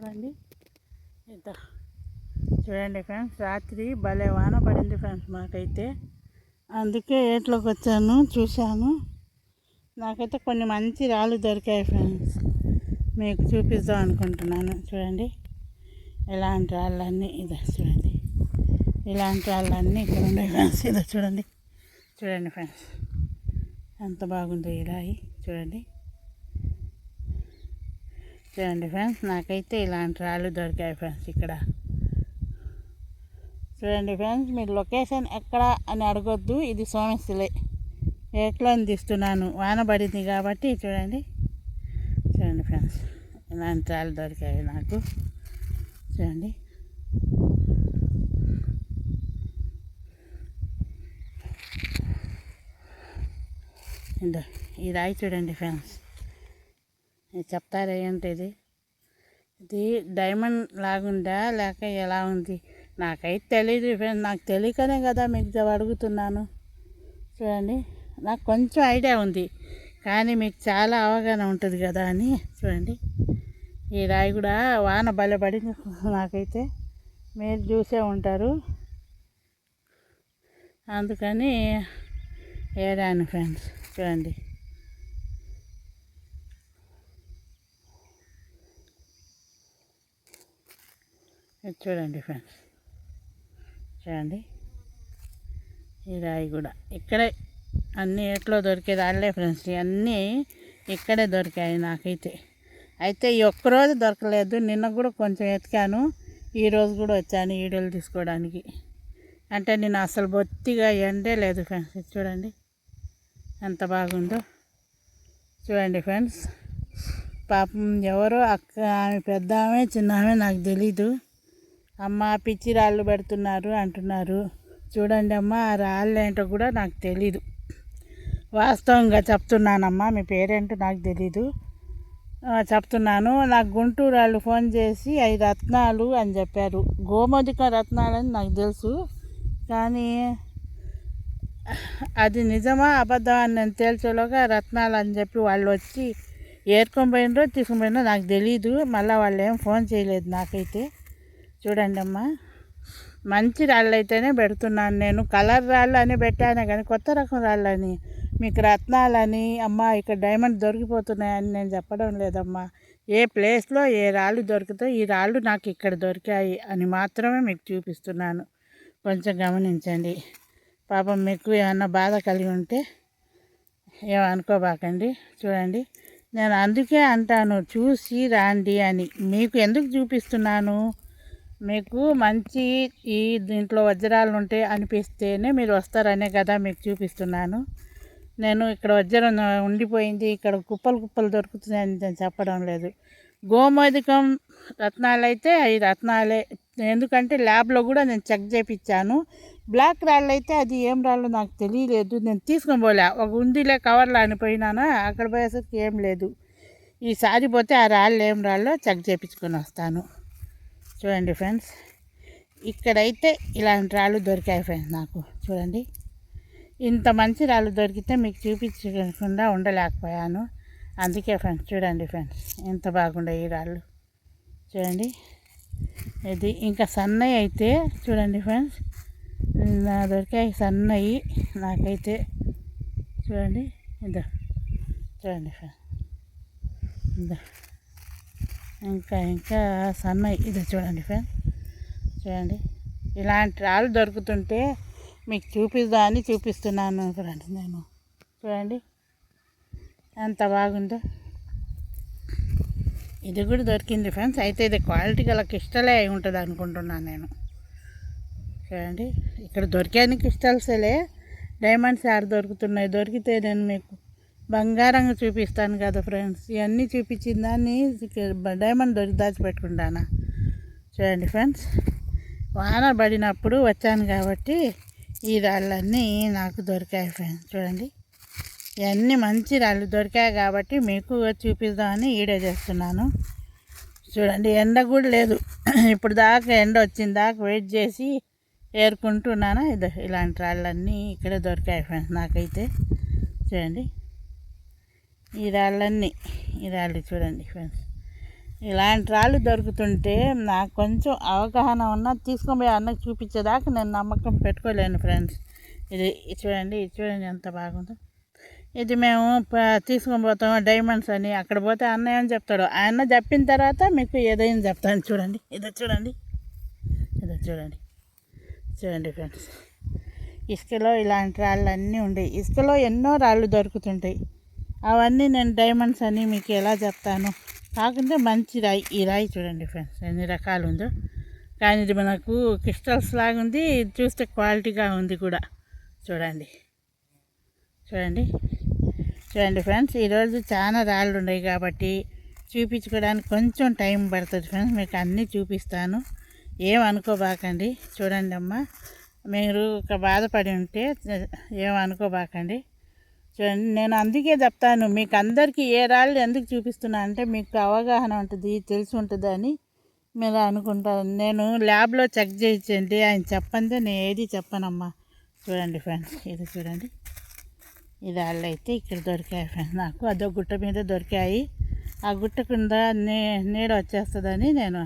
చూడండి. ఇద్దా చూడండి ఫ్రెండ్స్ రాత్రి భలే వాన పడింది ఫ్రెండ్స్ మాకైతే. అందుకే ఏట్లోకి వచ్చాను చూశాను. నాకైతే కొన్ని మంచి రాళ్ళు దొరికాయి ఫ్రెండ్స్. మీకు చూపిద్దాం అనుకుంటున్నాను. చూడండి. ఇలాంటి రాళ్ళన్నీ ఇదే చూడండి. ఇలాంటి రాళ్ళన్నీ ఇక్కడ ఉన్నాయి ఫ్రెండ్స్. ఇదో చూడండి. చూడండి ఫ్రెండ్స్. ఎంత బాగుందో ఈ రాయి. చూడండి. చూడండి ఫ్రెండ్స్ నాకైతే ఇలాంటి రాళ్ళు దొరికాయి ఫ్రెండ్స్ ఇక్కడ. చూడండి ఫ్రెండ్స్ మీరు లొకేషన్ ఎక్కడ అని అడగొద్దు ఇది సోమశిలే ఎట్లా తీస్తున్నాను వాన పడింది కాబట్టి చూడండి. చూడండి ఫ్రెండ్స్ ఇలాంటి రాళ్ళు దొరికాయి నాకు. చూడండి. ఇదో ఈ రాయి చూడండి ఫ్రెండ్స్ చెప్తారా ఏంటిది? ఇది డైమండ్ లాగుందా లేక ఎలా ఉంది? నాకైతే తెలియదు ఫ్రెండ్. నాకు తెలియకనే కదా మీకు అడుగుతున్నాను. చూడండి. నాకు కొంచెం ఐడియా ఉంది. కానీ మీకు చాలా అవగాహన ఉంటుంది కదా అని చూడండి. ఈ రాయి కూడా వాన బలపడింది నాకైతే. మీరు చూసే ఉంటారు. అందుకని ఏడాను ఫ్రెండ్స్. చూడండి. చూడండి ఫ్రెండ్స్. చూడండి. ఈ రాయి కూడా ఇక్కడే అన్నీ ఎట్లో దొరికేది అల్లే ఫ్రెండ్స్. ఇవన్నీ ఇక్కడే దొరికాయి నాకైతే. అయితే ఈ ఒక్కరోజు దొరకలేదు. నిన్న కూడా కొంచెం ఎతికాను. ఈరోజు కూడా వచ్చాను ఈడలు తీసుకోవడానికి. అంటే నేను అసలు బొత్తిగా ఎండే లేదు ఫ్రెండ్స్. చూడండి. ఎంత బాగుందో. చూడండి ఫ్రెండ్స్. పాపం ఎవరో అక్క ఆమె పెద్ద ఆమె చిన్న ఆమె నాకు తెలీదు. అమ్మ పిచ్చి రాళ్ళు పెడుతున్నారు అంటున్నారు. చూడండి అమ్మ ఆ రాళ్ళు ఏంటో కూడా నాకు తెలీదు. వాస్తవంగా చెప్తున్నానమ్మా మీ పేరేంటో నాకు తెలీదు. చెప్తున్నాను నాకు గుంటూరు వాళ్ళు ఫోన్ చేసి ఐదు రత్నాలు అని చెప్పారు. గోమోదిక రత్నాలు అని నాకు తెలుసు కానీ అది నిజమా అబద్ధం అని నేను తేల్చేలోగా రత్నాలు అని చెప్పి వాళ్ళు వచ్చి ఏరుకొని పోయినరో తీసుకునిపోయినారో నాకు తెలీదు. మళ్ళీ వాళ్ళు ఏం ఫోన్ చేయలేదు నాకైతే. చూడండి అమ్మా మంచి రాళ్ళు అయితేనే పెడుతున్నాను నేను. కలర్ రాళ్ళు అని పెట్టాను కానీ కొత్త రకం రాళ్ళు అని మీకు రత్నాలని అమ్మ ఇక్కడ డైమండ్ దొరికిపోతున్నాయని నేను చెప్పడం లేదమ్మా. ఏ ప్లేస్లో ఏ రాళ్ళు దొరుకుతాయి ఈ రాళ్ళు నాకు ఇక్కడ దొరికాయి అని మాత్రమే మీకు చూపిస్తున్నాను. కొంచెం గమనించండి. పాపం మీకు ఏమన్నా బాధ కలిగి ఉంటే ఏమనుకోబాకండి చూడండి. నేను అందుకే అంటాను చూసి రాండి అని. మీకు ఎందుకు చూపిస్తున్నాను? మీకు మంచి ఈ దీంట్లో వజ్రాలు ఉంటే అనిపిస్తేనే మీరు వస్తారనే కదా మీకు చూపిస్తున్నాను. నేను ఇక్కడ వజ్రం ఉండిపోయింది. ఇక్కడ కుప్పలు కుప్పలు దొరుకుతున్నాయని నేను చెప్పడం లేదు. గోమోదికం రత్నాలు అయితే అవి రత్నాలే. ఎందుకంటే ల్యాబ్లో కూడా నేను చెక్ చేయించాను బ్లాక్ రాళ్ళు అయితే అది ఏం రాళ్ళు నాకు తెలియలేదు. నేను తీసుకొని పోలే. ఒక ఉందిలే కవర్లో అనిపోయినానా? అక్కడ పోయేసరికి ఏం లేదు. ఈసారి పోతే ఆ రాళ్ళు ఏం రాళ్ళో చెక్ చేయించుకొని వస్తాను. చూడండి ఫ్రెండ్స్. ఇక్కడైతే ఇలాంటి రాళ్ళు దొరికాయి ఫ్రెండ్స్ నాకు. చూడండి. ఇంత మంచి రాళ్ళు దొరికితే మీకు చూపించకుండా ఉండలేకపోయాను. అందుకే ఫ్రెండ్స్ చూడండి ఫ్రెండ్స్ ఎంత బాగుండే ఈ రాళ్ళు. చూడండి. ఇది ఇంకా సన్నయి అయితే చూడండి ఫ్రెండ్స్ నా దొరికాయి సన్నయి నాకైతే. చూడండి. ఇదో. చూడండి ఫ్రెండ్స్. ఇదో. ఇంకా ఇంకా సన్నయి ఇది చూడండి ఫ్రెండ్. చూడండి. ఇలాంటి రాళ్ళు దొరుకుతుంటే మీకు చూపిద్దా అని చూపిస్తున్నాను ఫ్రెండ్ నేను. చూడండి. ఎంత బాగుందో. ఇది కూడా దొరికింది ఫ్రెండ్స్. అయితే ఇది క్వాలిటీ గల కిష్టలే అయి ఉంటుంది అనుకుంటున్నాను నేను. చూడండి. ఇక్కడ దొరికాయని క్రిస్టల్సేలే డైమండ్స్ ఆరు దొరుకుతున్నాయి. దొరికితే నేను మీకు బంగారంగా చూపిస్తాను కదా ఫ్రెండ్స్. ఇవన్నీ చూపించిన దాన్ని డైమండ్ దొరికి దాచిపెట్టుకుంటాను. చూడండి ఫ్రెండ్స్. వాన పడినప్పుడు వచ్చాను కాబట్టి ఈ రాళ్ళన్నీ నాకు దొరికాయి ఫ్రెండ్స్. చూడండి. ఇవన్నీ మంచి రాళ్ళు దొరికాయి కాబట్టి మీకు చూపిద్దామని ఈడే చేస్తున్నాను. చూడండి ఎండ కూడా లేదు. ఇప్పుడు దాకా ఎండ వచ్చిన దాకా వెయిట్ చేసి ఏరుకుంటున్నాను. ఇది ఇలాంటి రాళ్ళన్నీ ఇక్కడే దొరికాయి ఫ్రెండ్స్ నాకైతే. చూడండి. ఈ రాళ్ళన్నీ ఈ రాళ్ళు చూడండి ఫ్రెండ్స్ ఇలాంటి రాళ్ళు దొరుకుతుంటే నాకు కొంచెం అవగాహన ఉన్నా తీసుకొని పోయి అన్నకు చూపించేదాకా నేను నమ్మకం పెట్టుకోలేను ఫ్రెండ్స్ ఇది చూడండి ఇది చూడండి ఎంత బాగుందో. ఇది మేము తీసుకొని పోతాము డైమండ్స్ అని. అక్కడ పోతే అన్న ఏమని చెప్తాడు? ఆయన చెప్పిన తర్వాత మీకు ఏదైనా చెప్తాను చూడండి. ఇదో చూడండి. ఇదో చూడండి. చూడండి ఫ్రెండ్స్ ఇసుకలో ఇలాంటి రాళ్ళు అన్నీ ఉండేవి ఇసుకలో ఎన్నో రాళ్ళు దొరుకుతుంటాయి. అవన్నీ నేను డైమండ్స్ అని మీకు ఎలా చెప్తాను? కాకుంటే మంచి రాయి. ఈ రాయి చూడండి ఫ్రెండ్స్ ఎన్ని రకాలు ఉందో. కానీ ఇది మనకు క్రిస్టల్స్ లాగా ఉంది చూస్తే క్వాలిటీగా ఉంది కూడా. చూడండి. చూడండి. చూడండి ఫ్రెండ్స్ ఈరోజు చాలా రాళ్ళు ఉన్నాయి కాబట్టి చూపించుకోవడానికి కొంచెం టైం పడుతుంది ఫ్రెండ్స్ మీకు అన్నీ చూపిస్తాను. ఏమనుకోబాకండి చూడండి అమ్మ. మీరు ఒక బాధపడి ఉంటే ఏమనుకోబాకండి చూడండి నేను అందుకే చెప్తాను మీకు అందరికీ ఏ రాళ్ళు ఎందుకు చూపిస్తున్నా అంటే మీకు అవగాహన ఉంటుంది తెలిసి ఉంటుంది అని మీరు అనుకుంటారు. నేను ల్యాబ్లో చెక్ చేయించండి ఆయన చెప్పండి నేను ఏది చెప్పనమ్మా. చూడండి ఫ్రెండ్స్ ఇది చూడండి. ఇది వాళ్ళు అయితే ఇక్కడ దొరికాయి ఫ్రెండ్స్ నాకు అదో గుట్ట మీద దొరికాయి. ఆ గుట్ట కింద నీ నీడ వచ్చేస్తుందని నేను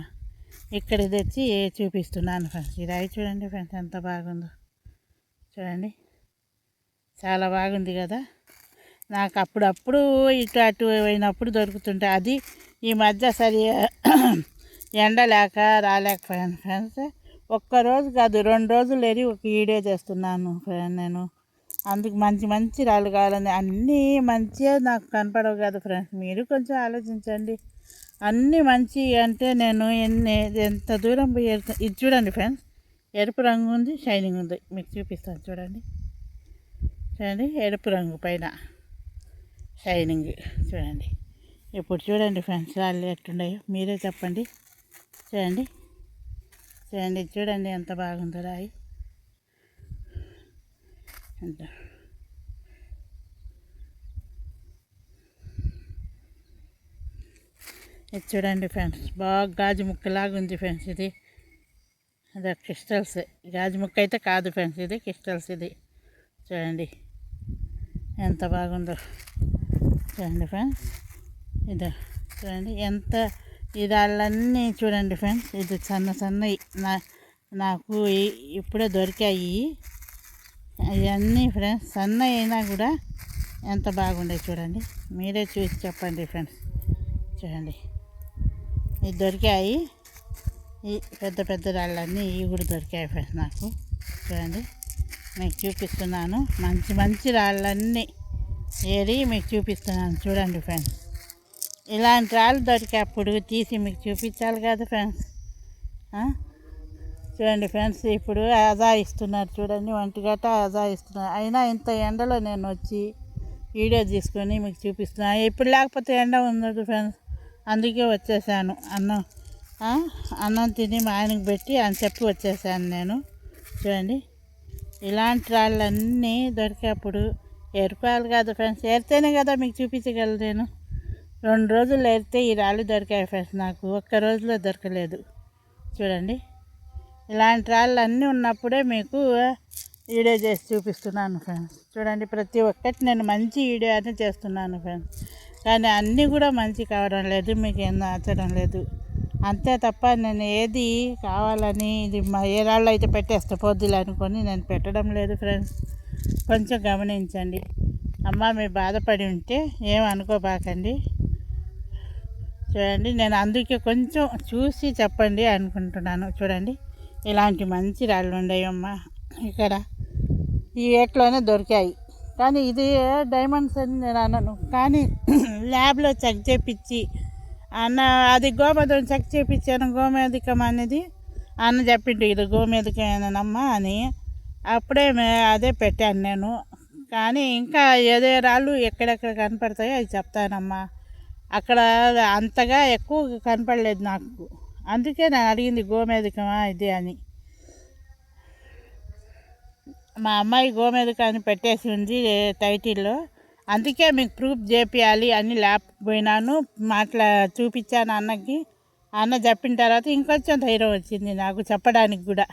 ఇక్కడ తెచ్చి చూపిస్తున్నాను ఫ్రెండ్స్. ఈ రాయి చూడండి ఫ్రెండ్స్ ఎంత బాగుందో. చూడండి. చాలా బాగుంది కదా. నాకు అప్పుడప్పుడు ఇటు అటు అయినప్పుడు దొరుకుతుంటాయి. అది ఈ మధ్య సరి ఎండ లేక రాలేకపోయాను ఫ్రెండ్స్. ఒక్కరోజు కాదు రెండు రోజులు లేని ఒక వీడియో చేస్తున్నాను ఫ్రెండ్ నేను. అందుకు మంచి మంచి రాళ్ళు కావాలని అన్నీ మంచిగా నాకు కనపడవు కదా ఫ్రెండ్స్. మీరు కొంచెం ఆలోచించండి. అన్నీ మంచి అంటే నేను ఎన్ని ఎంత దూరం పోయి ఇది చూడండి ఫ్రెండ్స్. ఎరుపు రంగు ఉంది షైనింగ్ ఉంది. మీకు చూపిస్తాను చూడండి. చూడండి ఎరుపు రంగు పైన. షైనింగ్ చూడండి. ఇప్పుడు చూడండి ఫ్రెండ్స్ రాళ్ళు ఎట్టున్నాయో మీరే చెప్పండి. చూడండి. చూడండి చూడండి ఎంత బాగుందో రాయి. ఎంత? ఇది చూడండి ఫ్రెండ్స్ బాగా గాజు ముక్కలాగా ఉంది ఫ్రెండ్స్ ఇది. అదే క్రిస్టల్స్. గాజు ముక్క అయితే కాదు ఫ్రెండ్స్ ఇది క్రిస్టల్స్ ఇది. చూడండి. ఎంత బాగుందో. చూడండి ఫ్రెండ్స్. ఇది చూడండి ఎంత ఇదాళ్ళన్నీ చూడండి ఫ్రెండ్స్. ఇది సన్న సన్నవి నా నాకు ఇప్పుడే దొరికాయి. అవన్నీ ఫ్రెండ్స్ సన్న అయినా కూడా ఎంత బాగుండే చూడండి. మీరే చూసి చెప్పండి ఫ్రెండ్స్. చూడండి. ఇది దొరికాయి. ఈ పెద్ద పెద్ద రాళ్ళన్నీ ఇవి కూడా దొరికాయి ఫ్రెండ్స్ నాకు. చూడండి. మీకు చూపిస్తున్నాను. మంచి మంచి రాళ్ళన్నీ ఏరి మీకు చూపిస్తున్నాను చూడండి ఫ్రెండ్స్. ఇలాంటి రాళ్ళు దొరికేప్పుడు తీసి మీకు చూపించాలి కదా ఫ్రెండ్స్. చూడండి ఫ్రెండ్స్ ఇప్పుడు అజా ఇస్తున్నారు చూడండి ఒంటి గట్ట అజా ఇస్తున్నారు అయినా ఇంత ఎండలో నేను వచ్చి వీడియో తీసుకొని మీకు చూపిస్తున్నాను ఇప్పుడు లేకపోతే ఎండ ఉండదు ఫ్రెండ్స్. అందుకే వచ్చేసాను. అన్నం అన్నం తిని మా ఆయనకు పెట్టి అని చెప్పి వచ్చేసాను నేను. చూడండి ఇలాంటి రాళ్ళన్నీ దొరికేప్పుడు ఏరుకోవాలి కాదు ఫ్రెండ్స్. ఏరితేనే కదా మీకు చూపించగలరు నేను రెండు రోజులు ఏరితే ఈ రాళ్ళు దొరికాయి ఫ్రెండ్స్ నాకు. ఒక్క రోజులో దొరకలేదు. చూడండి. ఇలాంటి రాళ్ళు అన్నీ ఉన్నప్పుడే మీకు వీడియో చేసి చూపిస్తున్నాను ఫ్రెండ్స్. చూడండి ప్రతి ఒక్కటి నేను మంచి వీడియో అని చేస్తున్నాను ఫ్రెండ్స్. కానీ అన్నీ కూడా మంచి కావడం లేదు మీకు ఏం నచ్చడం లేదు. అంతే తప్ప నేను ఏది కావాలని ఇది మా ఏ రాళ్ళు అయితే పెట్టేస్తా పొద్దులు అనుకొని నేను పెట్టడం లేదు ఫ్రెండ్స్. కొంచెం గమనించండి. అమ్మ మీరు బాధపడి ఉంటే ఏమనుకోబాకండి చూడండి నేను అందుకే కొంచెం చూసి చెప్పండి అనుకుంటున్నాను. చూడండి ఇలాంటి మంచి రాళ్ళు అమ్మ ఇక్కడ ఈ ఏట్లోనే దొరికాయి. కానీ ఇది డైమండ్స్ అని నేను అన్నాను కానీ ల్యాబ్లో చెక్ చేపించి అన్న అది గోమేధం చెక్ చేయించాను గోమేధికం అనేది అన్న చెప్పిండు ఇది గోమేధికమేనమ్మా అని. అప్పుడే అదే పెట్టాను నేను. కానీ ఇంకా ఏదే రాళ్ళు ఎక్కడెక్కడ కనపడతాయో అది చెప్తానమ్మా. అక్కడ అంతగా ఎక్కువ కనపడలేదు నాకు. అందుకే నేను అడిగింది గోమేధికమా ఇది అని. మా అమ్మాయి గోమేధిక అని పెట్టేసి ఉంది టైటిల్లో. అందుకే మీకు ప్రూఫ్ చేపియాలి అని ల్యాబ్ పోయినాను మాట్లా చూపించాను అన్నకి. అన్న చెప్పిన తర్వాత ఇంకొంచెం ధైర్యం వచ్చింది నాకు చెప్పడానికి కూడా.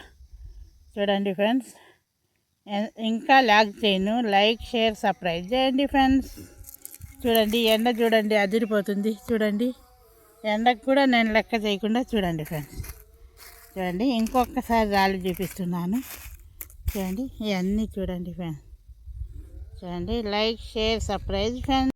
చూడండి ఫ్రెండ్స్. ఇంకా లాగ్ చేయను. లైక్ షేర్ సబ్స్క్రైబ్ చేయండి ఫ్రెండ్స్. చూడండి ఎండ చూడండి అదిరిపోతుంది. చూడండి ఎండకు కూడా నేను లెక్క చేయకుండా చూడండి ఫ్రెండ్స్. చూడండి ఇంకొకసారి రాళ్ళు చూపిస్తున్నాను. చూడండి ఇవన్నీ చూడండి ఫ్రెండ్స్. చూడండి లైక్ షేర్ సర్ప్రైజ్ ఫ్రెండ్స్